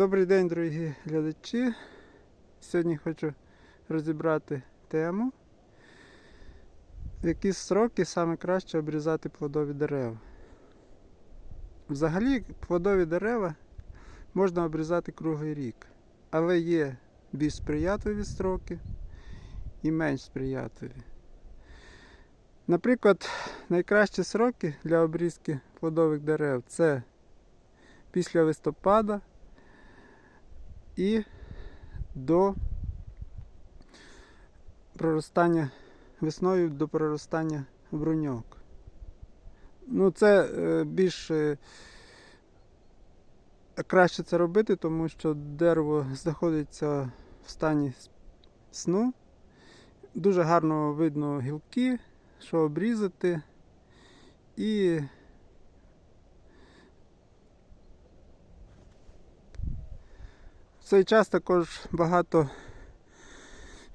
Добрий день, дорогі глядачі. Сьогодні хочу розібрати тему, в які сроки саме краще обрізати плодові дерева. Взагалі, плодові дерева можна обрізати круглий рік, але є більш сприятливі строки і менш сприятливі. Наприклад, найкращі сроки для обрізки плодових дерев це після листопада і до проростання весною до проростання бруньок. Ну, це е, більш е, краще це робити, тому що дерево знаходиться в стані сну. Дуже гарно видно гілки, що обрізати. І цей час також багато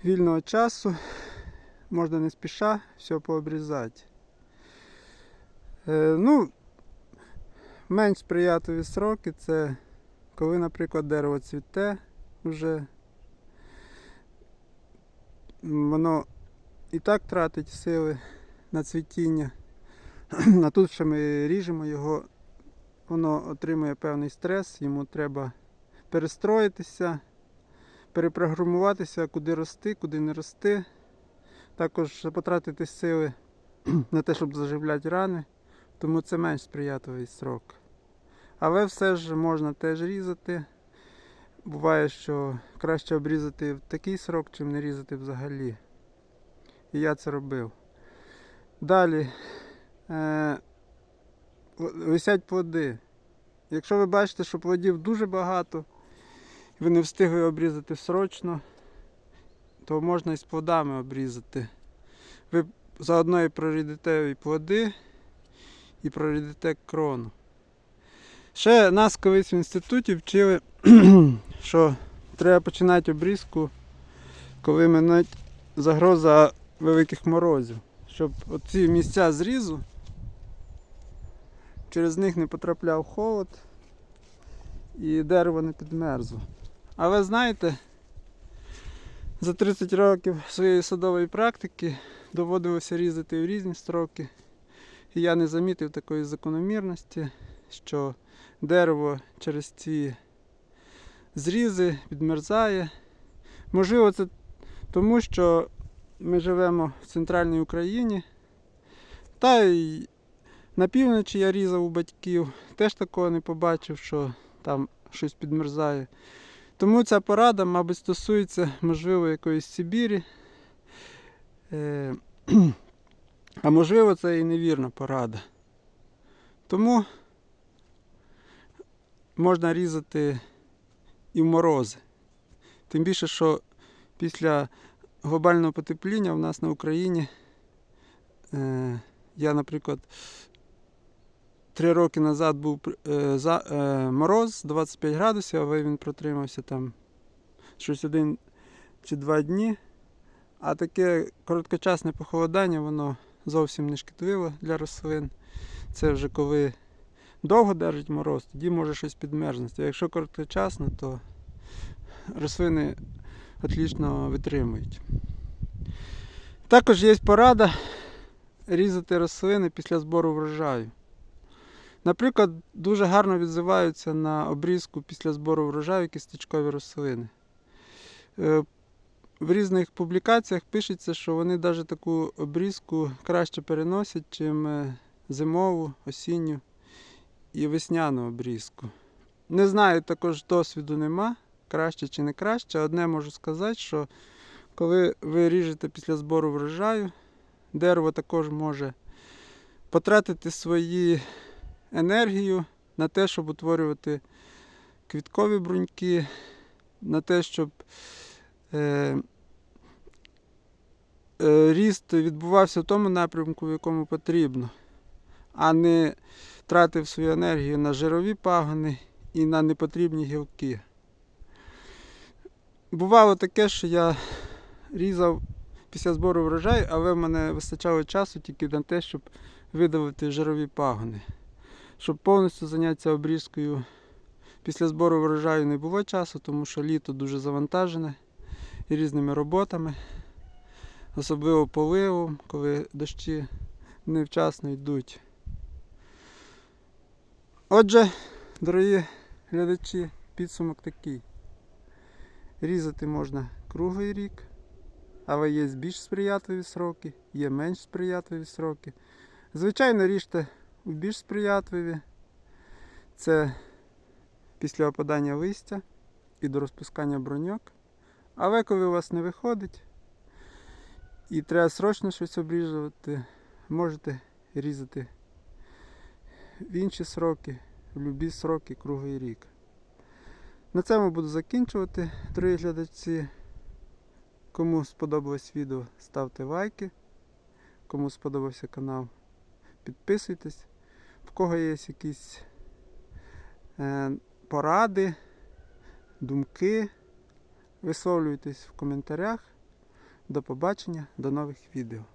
вільного часу, можна не спіша все пообрізати. Е, ну, менш сприятливі сроки це коли, наприклад, дерево цвіте вже. Воно і так тратить сили на цвітіння. А тут що ми ріжемо його, воно отримує певний стрес, йому треба перестроїтися, перепрограмуватися, куди рости, куди не рости. Також потратити сили на те, щоб заживляти рани, тому це менш сприятливий срок. Але все ж можна теж різати. Буває, що краще обрізати в такий срок, чим не різати взагалі. І я це робив. Далі е, висять плоди. Якщо ви бачите, що плодів дуже багато, ви не встигли обрізати срочно, то можна і з плодами обрізати. Ви заодно і прорідите і плоди, і прорідите крону. Ще нас колись в інституті вчили, що треба починати обрізку, коли минуть загроза великих морозів. Щоб оці місця зрізу через них не потрапляв холод і дерево не підмерзло. Але знаєте, за 30 років своєї садової практики доводилося різати в різні строки. І я не замітив такої закономірності, що дерево через ці зрізи підмерзає. Можливо, це тому, що ми живемо в центральній Україні. Та й на півночі я різав у батьків, теж такого не побачив, що там щось підмерзає. Тому ця порада, мабуть, стосується, можливо, якоїсь Сибірі. Е, а можливо, це і невірна порада. Тому можна різати і в морози. Тим більше, що після глобального потепління в нас на Україні е, я, наприклад, три роки назад був е, за, е, мороз 25 градусів, але він протримався там щось один чи два дні. А таке короткочасне похолодання, воно зовсім не шкідливо для рослин. Це вже коли довго держить мороз, тоді може щось підмерзнути. А якщо короткочасно, то рослини отлично витримують. Також є порада різати рослини після збору врожаю. Наприклад, дуже гарно відзиваються на обрізку після збору врожаю кісточкові рослини. Е, В різних публікаціях пишеться, що вони навіть таку обрізку краще переносять, чим е, зимову, осінню і весняну обрізку. Не знаю, також досвіду нема, краще чи не краще. Одне можу сказати, що коли ви ріжете після збору врожаю, дерево також може потратити свої енергію на те, щоб утворювати квіткові бруньки, на те, щоб е, е, ріст відбувався в тому напрямку, в якому потрібно, а не тратив свою енергію на жирові пагони і на непотрібні гілки. Бувало таке, що я різав після збору врожаю, але в мене вистачало часу тільки на те, щоб видалити жирові пагони. Щоб повністю зайнятися обрізкою Після збору врожаю не було часу, тому що літо дуже завантажене і різними роботами, особливо поливом, коли дощі невчасно йдуть. Отже, дорогі глядачі, підсумок такий. Різати можна круглий рік, але є більш сприятливі сроки, є менш сприятливі сроки. Звичайно, ріжте більш сприятливі. Це після опадання листя і до розпускання броньок. Але коли у вас не виходить і треба срочно щось обрізувати, можете різати в інші сроки, в будь-які сроки круглий рік. На цьому буду закінчувати, дорогі глядачі. Кому сподобалось відео, ставте лайки. Кому сподобався канал, підписуйтесь. В кого є якісь е, поради, думки, висловлюйтесь в коментарях. До побачення, до нових відео.